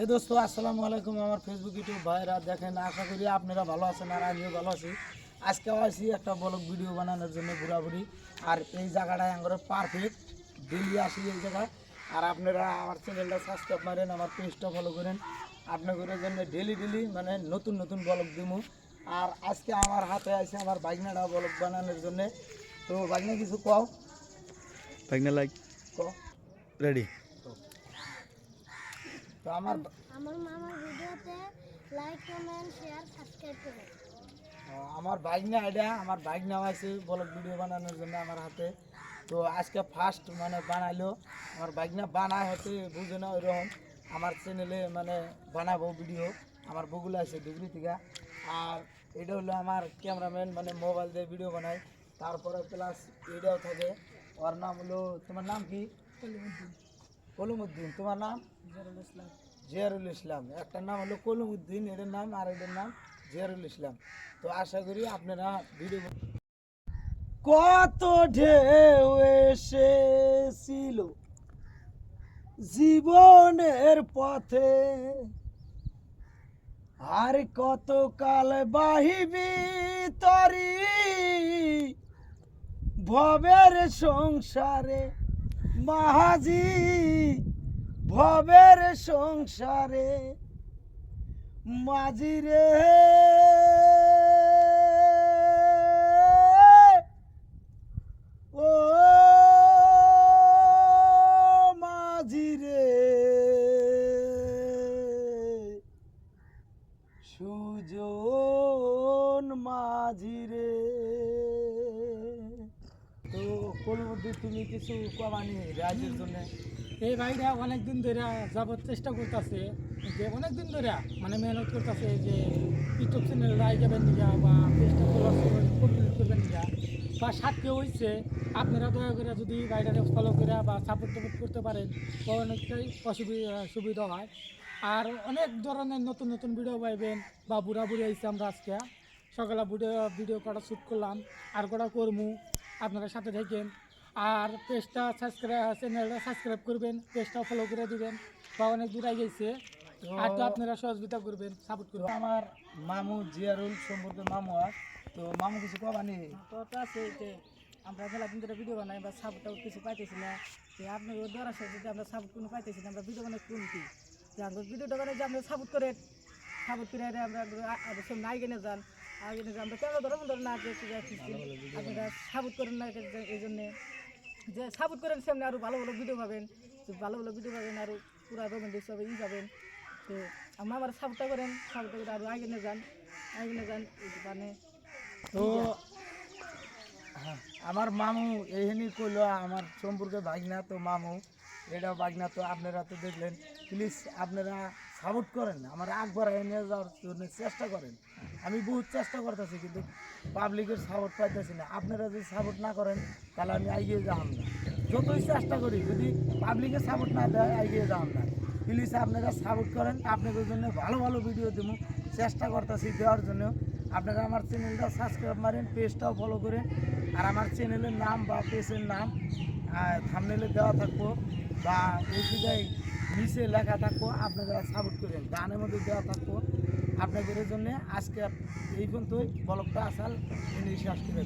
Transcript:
এই দোস্ত আসসালামু আলাইকুম আমার ফেসবুক ইউটিউব ভাইরা দেখেন আশা করি আপনারা ভালো আছেন আর আমিও ভালো আছি। আজকে আসি একটা ব্লগ ভিডিও বানানোর জন্য ঘোরাঘুরি। আর এই জায়গাটায় আমার পারফেক্ট ডেলি আসি এই জায়গা। আর আপনারা আমার চ্যানেলটা সাবস্ক্রাইব মারেন আমার পেজটা ফলো করেন। আপনাদের জন্য ডেলি ডেলি মানে নতুন নতুন ব্লগ দিব আর আজকে আমার হাতে আছে আমার বাইকনাটা ব্লগ বানানোর জন্য। তো বাইকনা কিছু কও? প্রেগনা লাইক কও? রেডি তো আমার আমার মামার ভিডিওতে লাইক কমেন্ট শেয়ার সাবস্ক্রাইব করুন আমার বাইক না এটা আমার বাইক আছে ব্লগ ভিডিও বানানোর জন্য আমার হাতে। তো আজকে ফার্স্ট মানে বানাইলো আমার বাইক না বানায় হতে বুঝে না ওইরকম। আমার চ্যানেলে মানে বানাবো ভিডিও আমার বগুলা আছে ডিগ্রি থেকে। আর এটা হলো আমার ক্যামেরাম্যান মানে মোবাইল দিয়ে ভিডিও বানাই তারপরে প্লাস এটাও থাকে। ওর নাম হলো তোমার নাম কি? কলমুদ্দিন তোমার নাম? জিয়ারুল ইসলাম। জিয়ারুল ইসলাম। একটার নাম হলো কলমুদ্দিন এটার নাম আর এটার নাম জিয়ারুল ইসলাম। তো আশা করি আপনারা ভিডিও কত ঢেউ এসেছিল জীবনের পথে। আর কত কাল বাহিবি তরি ভবের সংসারে মাহাজি ভবের সংসারে মাঝি রে ও মাঝি রে সুজন মাঝি রে তো কলমদ্দি তুমি কিছু কমানি রাজের জন্য। এই ভাইরা অনেক দিন ধরে যাবত চেষ্টা করতেছে, যে অনেক দিন ধরে মানে মেহনত করতেছে যে ইউটিউব চ্যানেল রায় যাবেন নিগা বা পেজটা কমপ্লিট করবেন নিগা বা সাথে হয়েছে আপনারা দয়া করে যদি ভাইরারে ফলো করে বা সাপোর্ট টাপোর্ট করতে পারেন, তো অনেকটাই অসুবিধা সুবিধা হয়। আর অনেক ধরনের নতুন নতুন ভিডিও পাইবেন বা বুড়া বুড়ি আইসি আমরা আজকে। সকালে ভিডিও ভিডিও করা শ্যুট করলাম, আর কটা করমু, আপনারা সাথে থাকেন। আর পেজটা সাবস্ক্রাইব চ্যানেলটা সাবস্ক্রাইব করবেন পেজটা ফলো করে দিবেন। বা অনেক দূর গেছে আর তো আপনারা সহযোগিতা করবেন সাপোর্ট করবেন। আমার মামু জিয়ারুল সম্পর্কে মামু তো মামু কিছু কমানি তো তো আছে যে আমরা দিন ধরে ভিডিও বানাই বা সাপোর্টটাও কিছু পাইতেছি না। যে আপনার দ্বারা সাথে আমরা সাপোর্ট কোনো পাইতেছি না আমরা ভিডিও বানাই কোন কি? যে আমরা ভিডিওটা বানাই যে আপনারা সাপোর্ট করেন সাপোর্ট করে আমরা সব নাই কিনে যান। কিনে যান আমরা কেন ধরো ধরে না আপনারা সাপোর্ট করেন না এই জন্যে যে সাপোর্ট করেন সামনে আরও ভালো ভালো ভিডিও পাবেন। ভালো ভালো ভিডিও পাবেন আরও পুরা রোমান্টিক সব ই পাবেন। তো আমরা আমার সাপোর্টটা করেন সাপোর্টটা করে আরও আগে নিয়ে যান, আগে নিয়ে যান মানে তো আমার মামু এইখানি কইলো, আমার সম্পর্কে ভাগনা তো মামু এটা ভাগনা তো আপনারা তো দেখলেন। প্লিজ আপনারা সাপোর্ট করেন, আমার আকবর নিয়ে যাওয়ার জন্য চেষ্টা করেন। আমি বহুত চেষ্টা করতেছি, কিন্তু পাবলিকের সাপোর্ট পাইতেছি না। আপনারা যদি সাপোর্ট না করেন, তাহলে আমি এগিয়ে যাওয়াম না। যতই চেষ্টা করি, যদি পাবলিকের সাপোর্ট না দেয়, এগিয়ে যাওয়াম না। প্লিজ আপনারা সাপোর্ট করেন, আপনাদের জন্য ভালো ভালো ভিডিও দেবো। চেষ্টা করতেছি দেওয়ার জন্য। আপনারা আমার চ্যানেলটা সাবস্ক্রাইব মারেন পেজটাও ফলো করেন আর আমার চ্যানেলের নাম বা পেজের নাম থামনেলে দেওয়া থাকব। বা ওই জায়গায় নিচে লেখা থাকব আপনারা সাপোর্ট করেন গানের মধ্যে দেওয়া থাকব আপনাদের জন্য আজকে এই পর্যন্তই বলকটা আসাল শেষ করে।